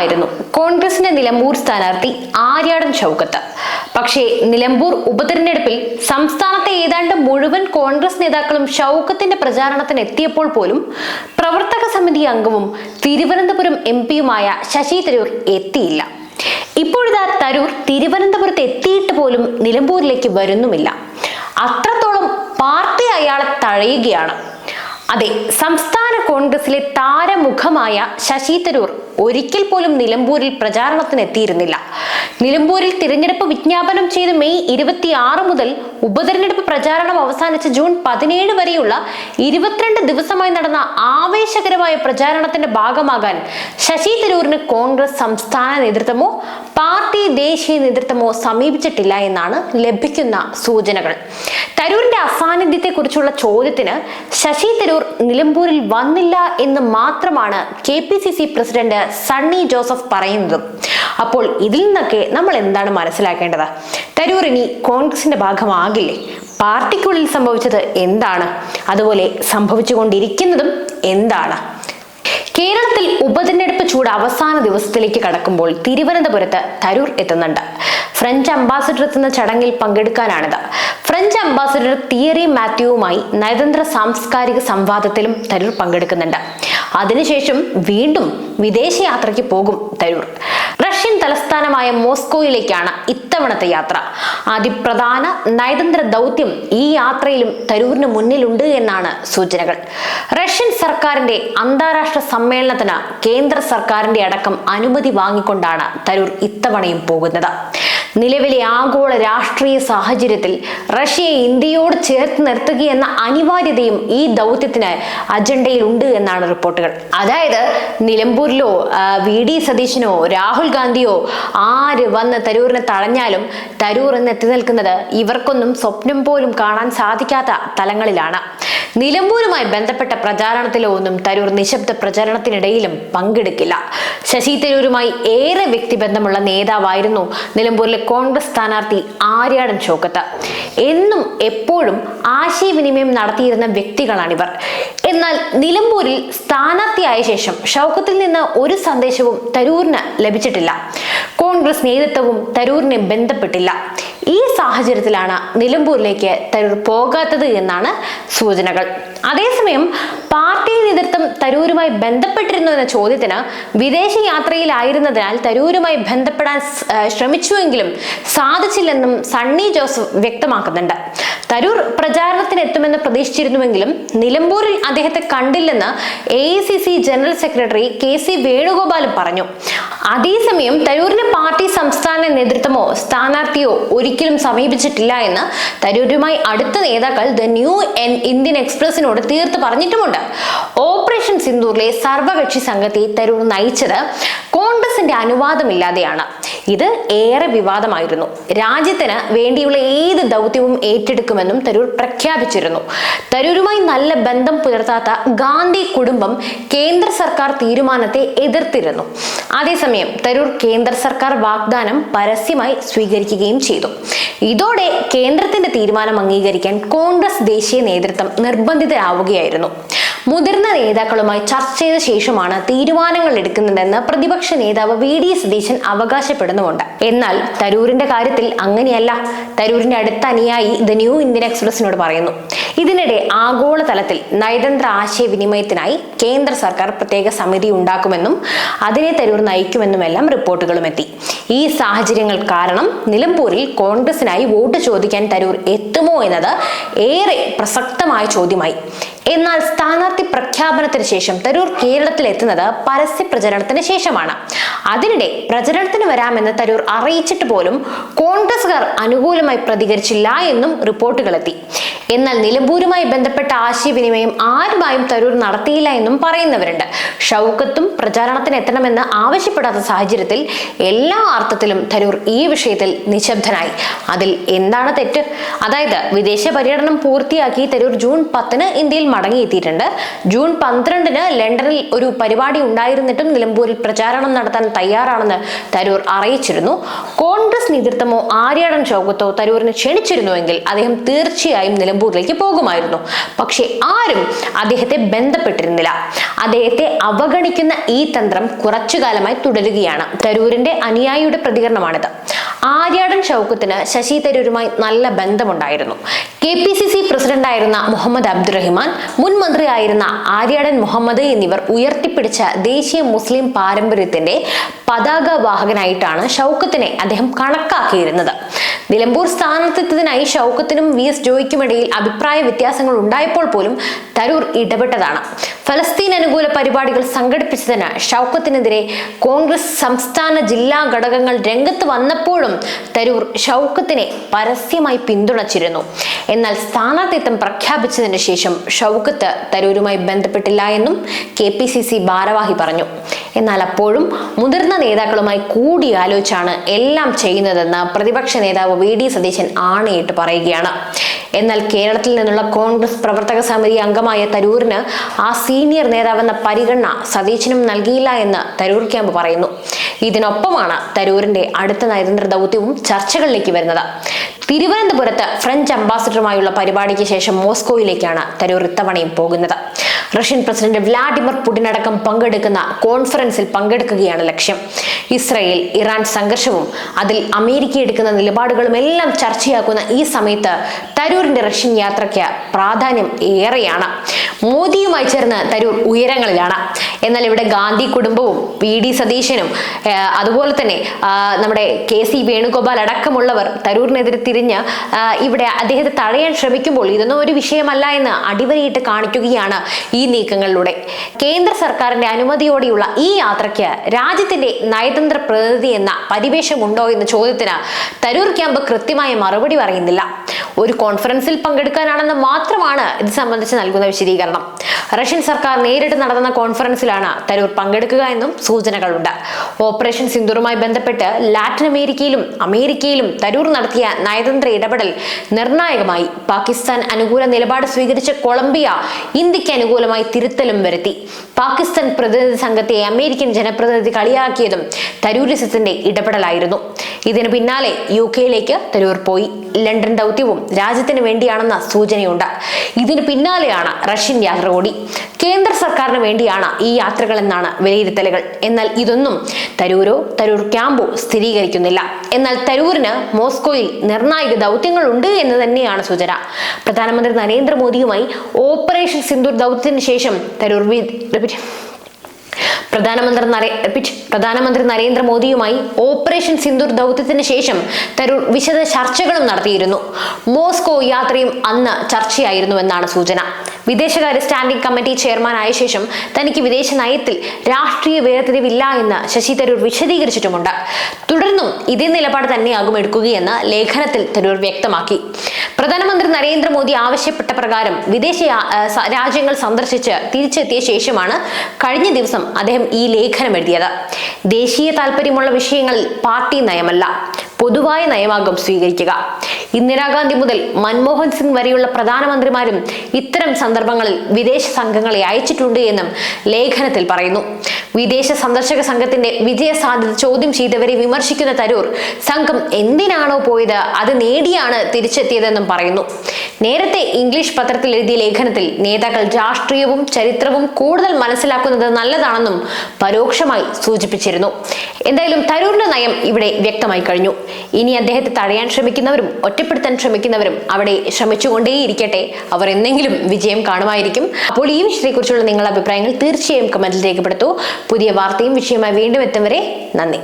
താരമായിരുന്നു കോൺഗ്രസിന്റെ നിലമ്പൂർ സ്ഥാനാർത്ഥി ആര്യാടൻ ഷൗക്കത്ത് പക്ഷേ നിലമ്പൂർ ഉപതെരഞ്ഞെടുപ്പിൽ സംസ്ഥാനത്തെ ഏതാണ്ട് മുഴുവൻ കോൺഗ്രസ് നേതാക്കളും ഷൗക്കത്തിന്റെ പ്രചാരണത്തിന് എത്തിയപ്പോൾ പോലും പ്രവർത്തക സമിതി അംഗവും തിരുവനന്തപുരം എം പിയുമായ ശശി തരൂർ എത്തിയില്ല. ഇപ്പോഴിതാ തരൂർ തിരുവനന്തപുരത്ത് എത്തിയിട്ട് പോലും നിലമ്പൂരിലേക്ക് വരുന്നുമില്ല. അത്രത്തോളം പാർട്ടി അയാളെ തഴയുകയാണ്. അതെ സംസ്ഥാന കോൺഗ്രസിലെ താരമുഖമായ ശശി തരൂർ ഒരിക്കൽ പോലും നിലമ്പൂരിൽ പ്രചാരണത്തിന് എത്തിയിരുന്നില്ല നിലമ്പൂരിൽ തിരഞ്ഞെടുപ്പ് വിജ്ഞാപനം ചെയ്ത് മെയ് ഇരുപത്തിയാറ് മുതൽ ഉപതെരഞ്ഞെടുപ്പ് പ്രചാരണം അവസാനിച്ച ജൂൺ പതിനേഴ് വരെയുള്ള ഇരുപത്തിരണ്ട് ദിവസമായി നടന്ന ആവേശകരമായ പ്രചാരണത്തിന്റെ ഭാഗമാകാൻ ശശി തരൂരിന് കോൺഗ്രസ് സംസ്ഥാന നേതൃത്വമോ പാർട്ടി ദേശീയ നേതൃത്വമോ സമീപിച്ചിട്ടില്ല എന്നാണ് ലഭിക്കുന്ന സൂചനകൾ. തരൂരിന്റെ അസാന്നിധ്യത്തെക്കുറിച്ചുള്ള ചോദ്യത്തിന് ശശി തരൂർ നിലമ്പൂരിൽ വന്നില്ല എന്ന് മാത്രമാണ് K P C C president Sunny Joseph പറയുന്നതും. അപ്പോൾ ഇതിൽ നിന്നൊക്കെ നമ്മൾ എന്താണ് മനസ്സിലാക്കേണ്ടത്? തരൂർ ഇനി കോൺഗ്രസിന്റെ ഭാഗമാകില്ലേ? പാർട്ടിക്കുള്ളിൽ സംഭവിച്ചത് എന്താണ്? അതുപോലെ സംഭവിച്ചുകൊണ്ടിരിക്കുന്നതും എന്താണ്? കേരളത്തിൽ ഉപതെരഞ്ഞെടുപ്പ് ചൂട് അവസാന ദിവസത്തിലേക്ക് കടക്കുമ്പോൾ തിരുവനന്തപുരത്ത് തരൂർ എത്തുന്നുണ്ട്. ഫ്രഞ്ച് അംബാസിഡർ എത്തുന്ന ചടങ്ങിൽ പങ്കെടുക്കാനാണിത്. ഫ്രഞ്ച് അംബാസിഡർ തിയറി മാത്യുവുമായി നയതന്ത്ര സാംസ്കാരിക സംവാദത്തിലും തരൂർ പങ്കെടുക്കുന്നുണ്ട്. അതിനുശേഷം വീണ്ടും വിദേശയാത്രയ്ക്ക് പോകും തരൂർ. റഷ്യൻ തലസ്ഥാനമായ മോസ്കോയിലേക്കാണ് ഇത്തവണത്തെ യാത്ര. അതിപ്രധാന നയതന്ത്ര ദൗത്യം ഈ യാത്രയിലും തരൂരിന് മുന്നിലുണ്ട് എന്നാണ് സൂചനകൾ. റഷ്യൻ സർക്കാരിന്റെ അന്താരാഷ്ട്ര സമ്മേളനത്തിന് കേന്ദ്ര സർക്കാരിന്റെ അടക്കം അനുമതി വാങ്ങിക്കൊണ്ടാണ് തരൂർ ഇത്തവണയും പോകുന്നത്. നിലവിലെ ആഗോള രാഷ്ട്രീയ സാഹചര്യത്തിൽ റഷ്യയെ ഇന്ത്യയോട് ചേർത്ത് നിർത്തുകയെന്ന അനിവാര്യതയും ഈ ദൗത്യത്തിന് അജണ്ടയിൽ ഉണ്ട് എന്നാണ് റിപ്പോർട്ടുകൾ. അതായത് നിലമ്പൂരിലോ വി. ഡി. സതീശനോ രാഹുൽ ഗാന്ധിയോ ആര് വന്ന് തരൂരിനെ തടഞ്ഞാലും തരൂർ എന്ന് എത്തി നിൽക്കുന്നത് ഇവർക്കൊന്നും സ്വപ്നം പോലും കാണാൻ സാധിക്കാത്ത തലങ്ങളിലാണ്. നിലമ്പൂരുമായി ബന്ധപ്പെട്ട പ്രചാരണത്തിലോ ഒന്നും തരൂർ നിശബ്ദ പ്രചരണത്തിനിടയിലും പങ്കെടുക്കില്ല. ശശി തരൂരുമായി ഏറെ വ്യക്തിബന്ധമുള്ള നേതാവായിരുന്നു നിലമ്പൂരിലെ കോൺഗ്രസ് സ്ഥാനാർത്ഥി ആര്യാടൻ ഷോക്കത്ത് എന്നും എപ്പോഴും ആശയവിനിമയം നടത്തിയിരുന്ന വ്യക്തികളാണിവർ. എന്നാൽ നിലമ്പൂരിൽ സ്ഥാനാർത്ഥിയായ ശേഷം ഷൗക്കത്തിൽ നിന്ന് ഒരു സന്ദേശവും തരൂരിന് ലഭിച്ചിട്ടില്ല. കോൺഗ്രസ് നേതൃത്വവും തരൂരിനെ ബന്ധപ്പെട്ടില്ല. ഈ സാഹചര്യത്തിലാണ് നിലമ്പൂരിലേക്ക് തരൂർ പോകാത്തത് എന്നാണ് സൂചനകൾ. അതേസമയം പാർട്ടി നേതൃത്വം തരൂരുമായി ബന്ധപ്പെട്ടിരുന്നു എന്ന ചോദ്യത്തിന് വിദേശ യാത്രയിലായിരുന്നതിനാൽ തരൂരുമായി ബന്ധപ്പെടാൻ ശ്രമിച്ചുവെങ്കിലും സാധിച്ചില്ലെന്നും സണ്ണി ജോസഫ് വ്യക്തമാക്കുന്നുണ്ട്. തരൂർ പ്രചാരണത്തിന് എത്തുമെന്ന് പ്രതീക്ഷിച്ചിരുന്നുവെങ്കിലും നിലമ്പൂരിൽ അദ്ദേഹത്തെ കണ്ടില്ലെന്ന് A general secretary K C വേണുഗോപാലും പറഞ്ഞു. അതേസമയം തരൂരിന് പാർട്ടി സംസ്ഥാന നേതൃത്വമോ സ്ഥാനാർത്ഥിയോ ഒരിക്കലും സമീപിച്ചിട്ടില്ല എന്ന് തരൂരുമായി അടുത്ത നേതാക്കൾ ദ ന്യൂ എൻ ഇന്ത്യൻ എക്സ്പ്രസിനോട് തീർത്ത് പറഞ്ഞിട്ടുമുണ്ട്. ഓപ്പറേഷൻ സിന്ദൂറിലെ സർവകക്ഷി സംഘത്തെ തരൂർ നയിച്ചത് കോൺഗ്രസിന്റെ അനുവാദമില്ലാതെയാണ്. ഇത് ഏറെ വിവാദമായിരുന്നു. രാജ്യത്തിന് വേണ്ടിയുള്ള ഏത് ദൗത്യവും ഏറ്റെടുക്കുമെന്നും തരൂർ പ്രഖ്യാപിച്ചിരുന്നു. തരൂരുമായി നല്ല ബന്ധം പുലർത്താത്ത ഗാന്ധി കുടുംബം കേന്ദ്ര സർക്കാർ തീരുമാനത്തെ എതിർത്തിരുന്നു. അതേസമയം തരൂർ കേന്ദ്ര സർക്കാർ വാഗ്ദാനം പരസ്യമായി സ്വീകരിക്കുകയും ചെയ്തു. ഇതോടെ കേന്ദ്രത്തിന്റെ തീരുമാനം അംഗീകരിക്കാൻ കോൺഗ്രസ് ദേശീയ നേതൃത്വം നിർബന്ധിതരാവുകയായിരുന്നു. മുതിർന്ന നേതാക്കളുമായി ചർച്ച ചെയ്ത ശേഷമാണ് തീരുമാനങ്ങൾ എടുക്കുന്നതെന്ന് പ്രതിപക്ഷ നേതാവ് വി ഡി സതീശൻ അവകാശപ്പെടുന്നുമുണ്ട്. എന്നാൽ തരൂരിന്റെ കാര്യത്തിൽ അങ്ങനെയല്ല. തരൂരിന്റെ അടുത്ത അനുയായി ദ ന്യൂ ഇന്ത്യൻ എക്സ്പ്രസിനോട് പറയുന്നു. ഇതിനിടെ ആഗോളതലത്തിൽ നയതന്ത്ര ആശയവിനിമയത്തിനായി കേന്ദ്ര സർക്കാർ പ്രത്യേക സമിതി ഉണ്ടാക്കുമെന്നും അതിനെ തരൂർ നയിക്കുമെന്നുമെല്ലാം റിപ്പോർട്ടുകളും എത്തി. ഈ സാഹചര്യങ്ങൾ കാരണം നിലമ്പൂരിൽ കോൺഗ്രസിനായി വോട്ട് ചോദിക്കാൻ തരൂർ എത്തുമോ എന്നത് ഏറെ പ്രസക്തമായ ചോദ്യമായി. എന്നാൽ സ്ഥാനാർത്ഥി പ്രഖ്യാപനത്തിന് ശേഷം തരൂർ കേരളത്തിൽ എത്തുന്നത് പരസ്യ പ്രചരണത്തിന് ശേഷമാണ്. അതിനിടെ പ്രചരണത്തിന് വരാമെന്ന് തരൂർ അറിയിച്ചിട്ട് പോലും കോൺഗ്രസുകാർ അനുകൂലമായി പ്രതികരിച്ചില്ല എന്നും റിപ്പോർട്ടുകളെത്തി. എന്നാൽ നിലമ്പൂരുമായി ബന്ധപ്പെട്ട ആശയവിനിമയം ആരുമായും തരൂർ നടത്തിയില്ല എന്നും പറയുന്നവരുണ്ട്. ഷൗക്കത്തും പ്രചാരണത്തിന് എത്തണമെന്ന് ആവശ്യപ്പെടാത്ത സാഹചര്യത്തിൽ എല്ലാ അർത്ഥത്തിലും തരൂർ ഈ വിഷയത്തിൽ നിശബ്ദനായി. അതിൽ എന്താണ് തെറ്റ്? അതായത് വിദേശ പര്യടനം പൂർത്തിയാക്കി തരൂർ ജൂൺ പത്തിന് ഇന്ത്യയിൽ മടങ്ങിയെത്തിയിട്ടുണ്ട്. ജൂൺ പന്ത്രണ്ടിന് ലണ്ടനിൽ ഒരു പരിപാടി ഉണ്ടായിരുന്നിട്ടും നിലമ്പൂരിൽ പ്രചാരണം നടത്താൻ തയ്യാറാണെന്ന് തരൂർ അറിയിച്ചിരുന്നു. കോൺഗ്രസ് നേതൃത്വമോ ആര്യാടൻ ചോക്കത്തോ തരൂരിനെ ക്ഷണിച്ചിരുന്നുവെങ്കിൽ അദ്ദേഹം തീർച്ചയായും നിലമ്പൂരിലേക്ക് പോകുമായിരുന്നു. പക്ഷേ ആരും അദ്ദേഹത്തെ ബന്ധപ്പെട്ടിരുന്നില്ല. അദ്ദേഹത്തെ അവഗണിക്കുന്ന ഈ തന്ത്രം കുറച്ചു കാലമായി തുടരുകയാണ്. തരൂരിന്റെ അനുയായിയുടെ പ്രതികരണമാണിത്. ആര്യാടൻ ഷൗക്കത്തിന് ശശി തരൂരുമായി നല്ല ബന്ധമുണ്ടായിരുന്നു. കെ പി സി സി പ്രസിഡന്റായിരുന്ന മുഹമ്മദ് അബ്ദുറഹിമാൻ മുൻ മന്ത്രിയായിരുന്ന ആര്യാടൻ മുഹമ്മദ് എന്നിവർ ഉയർത്തിപ്പിടിച്ച ദേശീയ മുസ്ലിം പാരമ്പര്യത്തിന്റെ പതാക വാഹകനായിട്ടാണ് ഷൗക്കത്തിനെ അദ്ദേഹം കണക്കാക്കിയിരുന്നത്. നിലമ്പൂർ സ്ഥാനത്തെത്തതിനായി ഷൗക്കത്തിനും വി എസ് ജോയിക്കുമിടയിൽ അഭിപ്രായ വ്യത്യാസങ്ങൾ ഉണ്ടായപ്പോൾ പോലും തരൂർ ഇടപെട്ടതാണ്. ഫലസ്തീൻ അനുകൂല പരിപാടികൾ സംഘടിപ്പിച്ചതിന് ഷൗക്കത്തിനെതിരെ കോൺഗ്രസ് സംസ്ഥാന ജില്ലാ ഘടകങ്ങൾ രംഗത്ത് വന്നപ്പോഴും തരൂർ ഷൗക്കത്തിനെ പരസ്യമായി പിന്തുണച്ചിരുന്നു. എന്നാൽ സ്ഥാനാർത്ഥിത്വം പ്രഖ്യാപിച്ചതിന് ശേഷം ഷൗക്കത്ത് തരൂരുമായി ബന്ധപ്പെട്ടില്ല എന്നും കെ പി സി സി ഭാരവാഹി പറഞ്ഞു. എന്നാൽ അപ്പോഴും മുതിർന്ന നേതാക്കളുമായി കൂടിയാലോചിച്ചാണ് എല്ലാം ചെയ്യുന്നതെന്ന് പ്രതിപക്ഷ നേതാവ് വി ഡി സതീശൻ ആണയിട്ട് പറയുകയാണ്. എന്നാൽ കേരളത്തിൽ നിന്നുള്ള കോൺഗ്രസ് പ്രവർത്തക സമിതി അംഗമായ തരൂരിന് ആ സീനിയർ നേതാവെന്ന പരിഗണന സതീശനും നൽകിയില്ല എന്ന് തരൂർ ക്യാമ്പ് പറയുന്നു. ഇതിനൊപ്പമാണ് തരൂരിന്റെ അടുത്ത നയതന്ത്ര ദൗത്യവും ചർച്ചകളിലേക്ക് വരുന്നത്. തിരുവനന്തപുരത്ത് ഫ്രഞ്ച് അംബാസിഡറുമായുള്ള പരിപാടിക്ക് ശേഷം മോസ്കോയിലേക്കാണ് തരൂർ ഇത്തവണയും പോകുന്നത്. റഷ്യൻ പ്രസിഡന്റ് വ്ളാഡിമിർ പുടിനടക്കം പങ്കെടുക്കുന്ന കോൺഫറൻസിൽ പങ്കെടുക്കുകയാണ് ലക്ഷ്യം. ഇസ്രയേൽ ഇറാൻ സംഘർഷവും അതിൽ അമേരിക്ക എടുക്കുന്ന നിലപാടുകളും എല്ലാം ചർച്ചയാക്കുന്ന ഈ സമയത്ത് തരൂരിന്റെ റഷ്യൻ യാത്രയ്ക്ക് പ്രാധാന്യം ഏറെയാണ്. മോദിയുമായി ചേർന്ന് തരൂർ ഉയരങ്ങളിലാണ്. എന്നാൽ ഇവിടെ ഗാന്ധി കുടുംബവും വി ഡി സതീശനും അതുപോലെ തന്നെ നമ്മുടെ കെ സി വേണുഗോപാൽ അടക്കമുള്ളവർ തരൂരിനെതിരെ തിരിഞ്ഞ് ഇവിടെ അദ്ദേഹത്തെ തടയാൻ ശ്രമിക്കുമ്പോൾ ഇതൊന്നും ഒരു വിഷയമല്ല എന്ന് അടിവരയിട്ട് കാണിക്കുകയാണ് ഈ നീക്കങ്ങളിലൂടെ. കേന്ദ്ര സർക്കാരിന്റെ അനുമതിയോടെയുള്ള ഈ യാത്രയ്ക്ക് രാജ്യത്തിന്റെ നയതന്ത്ര പ്രതിനിധി എന്ന പരിവേഷമുണ്ടോ എന്ന ചോദ്യത്തിന് തരൂർ ക്യാമ്പ് കൃത്യമായ മറുപടി പറയുന്നില്ല. ഒരു കോൺഫറൻസിൽ പങ്കെടുക്കാനാണെന്ന് മാത്രമാണ് ഇത് സംബന്ധിച്ച് നൽകുന്ന വിശദീകരണം. റഷ്യൻ സർക്കാർ നേരിട്ട് നടന്ന കോൺഫറൻസിലാണ് തരൂർ പങ്കെടുക്കുക എന്നും സൂചനകളുണ്ട്. ഓപ്പറേഷൻ സിന്ദൂറുമായി ബന്ധപ്പെട്ട് ലാറ്റിൻ അമേരിക്കയിലും അമേരിക്കയിലും തരൂർ നടത്തിയ നയതന്ത്ര ഇടപെടൽ നിർണായകമായി. പാകിസ്ഥാൻ അനുകൂല നിലപാട് സ്വീകരിച്ച കൊളംബിയ ഇന്ത്യയ്ക്ക് അനുകൂലമായി തിരുത്തലും വരുത്തി. പാകിസ്ഥാൻ പ്രതിനിധി സംഘത്തെ അമേരിക്കൻ ജനപ്രതിനിധി കളിയാക്കിയതും തരൂരിസത്തിന്റെ ഇടപെടലായിരുന്നു. ഇതിന് പിന്നാലെ യു കെയിലേക്ക് തരൂർ പോയി. ലണ്ടൻ ദൗത്യവും രാജ്യത്തിന് വേണ്ടിയാണെന്ന സൂചനയുണ്ട്. ഇതിന് പിന്നാലെയാണ് റഷ്യൻ യാത്ര കൂടി കേന്ദ്ര സർക്കാരിന് വേണ്ടിയാണ് ഈ യാത്രകൾ എന്നാണ് വിലയിരുത്തലുകൾ എന്നാൽ ഇതൊന്നും തരൂരോ തരൂർ ക്യാമ്പോ സ്ഥിരീകരിക്കുന്നില്ല എന്നാൽ തരൂരിന് മോസ്കോയിൽ നിർണായക ദൗത്യങ്ങളുണ്ട് എന്ന് തന്നെയാണ് സൂചന പ്രധാനമന്ത്രി നരേന്ദ്രമോദിയുമായി ഓപ്പറേഷൻ സിന്ദൂർ ദൗത്യത്തിന് ശേഷം തരൂർ. പ്രധാനമന്ത്രി. പ്രധാനമന്ത്രി നരേന്ദ്രമോദിയുമായി ഓപ്പറേഷൻ സിന്ദൂർ ദൗത്യത്തിന് ശേഷം തരൂർ വിശദ ചർച്ചകളും നടത്തിയിരുന്നു. മോസ്കോ യാത്രയും അന്ന് ചർച്ചയായിരുന്നു എന്നാണ് സൂചന. വിദേശകാര്യ സ്റ്റാൻഡിംഗ് കമ്മിറ്റി ചെയർമാൻ ആയ ശേഷം തനിക്ക് വിദേശ നയത്തിൽ രാഷ്ട്രീയ വേർതിരിവില്ല എന്ന് ശശി തരൂർ വിശദീകരിച്ചിട്ടുമുണ്ട്. തുടർന്നും ഇതേ നിലപാട് തന്നെയാകും എടുക്കുകയെന്ന് ലേഖനത്തിൽ തരൂർ വ്യക്തമാക്കി. പ്രധാനമന്ത്രി നരേന്ദ്രമോദി ആവശ്യപ്പെട്ട പ്രകാരം വിദേശ രാജ്യങ്ങൾ സന്ദർശിച്ച് തിരിച്ചെത്തിയ ശേഷമാണ് കഴിഞ്ഞ ദിവസം അദ്ദേഹം ഈ ലേഖനം എഴുതിയത്. ദേശീയ താല്പര്യമുള്ള വിഷയങ്ങളിൽ പാർട്ടി നയമല്ല. പൊതുവായ നയമാകും സ്വീകരിക്കുക. ഇന്ദിരാഗാന്ധി മുതൽ മൻമോഹൻ സിംഗ് വരെയുള്ള പ്രധാനമന്ത്രിമാരും ഇത്തരം സന്ദർഭങ്ങളിൽ വിദേശ സംഘങ്ങളെ അയച്ചിട്ടുണ്ട് എന്നും ലേഖനത്തിൽ പറയുന്നു. വിദേശ സന്ദർശക സംഘത്തിന്റെ വിജയ സാധ്യത ചോദ്യം ചെയ്തവരെ വിമർശിക്കുന്ന തരൂർ സംഘം എന്തിനാണോ പോയത് അത് നേടിയാണ് തിരിച്ചെത്തിയതെന്നും പറയുന്നു. നേരത്തെ ഇംഗ്ലീഷ് പത്രത്തിൽ എഴുതിയ ലേഖനത്തിൽ നേതാക്കൾ രാഷ്ട്രീയവും ചരിത്രവും കൂടുതൽ മനസ്സിലാക്കുന്നത് നല്ലതാണെന്നും പരോക്ഷമായി സൂചിപ്പിച്ചിരുന്നു. എന്തായാലും തരൂരിന്റെ നയം ഇവിടെ വ്യക്തമായി കഴിഞ്ഞു. ഇനി അദ്ദേഹത്തെ തടയാൻ ശ്രമിക്കുന്നവരും ഒറ്റപ്പെടുത്താൻ ശ്രമിക്കുന്നവരും അവിടെ ശ്രമിച്ചുകൊണ്ടേയിരിക്കട്ടെ. അവർ എന്തെങ്കിലും വിജയം കാണുമായിരിക്കും. അപ്പോൾ ഈ വിഷയത്തെക്കുറിച്ചുള്ള നിങ്ങളുടെ അഭിപ്രായങ്ങൾ തീർച്ചയായും കമന്റിൽ രേഖപ്പെടുത്തൂ. പുതിയ വാർത്തയും വിഷയമായി വീണ്ടും എത്തും വരെ നന്ദി.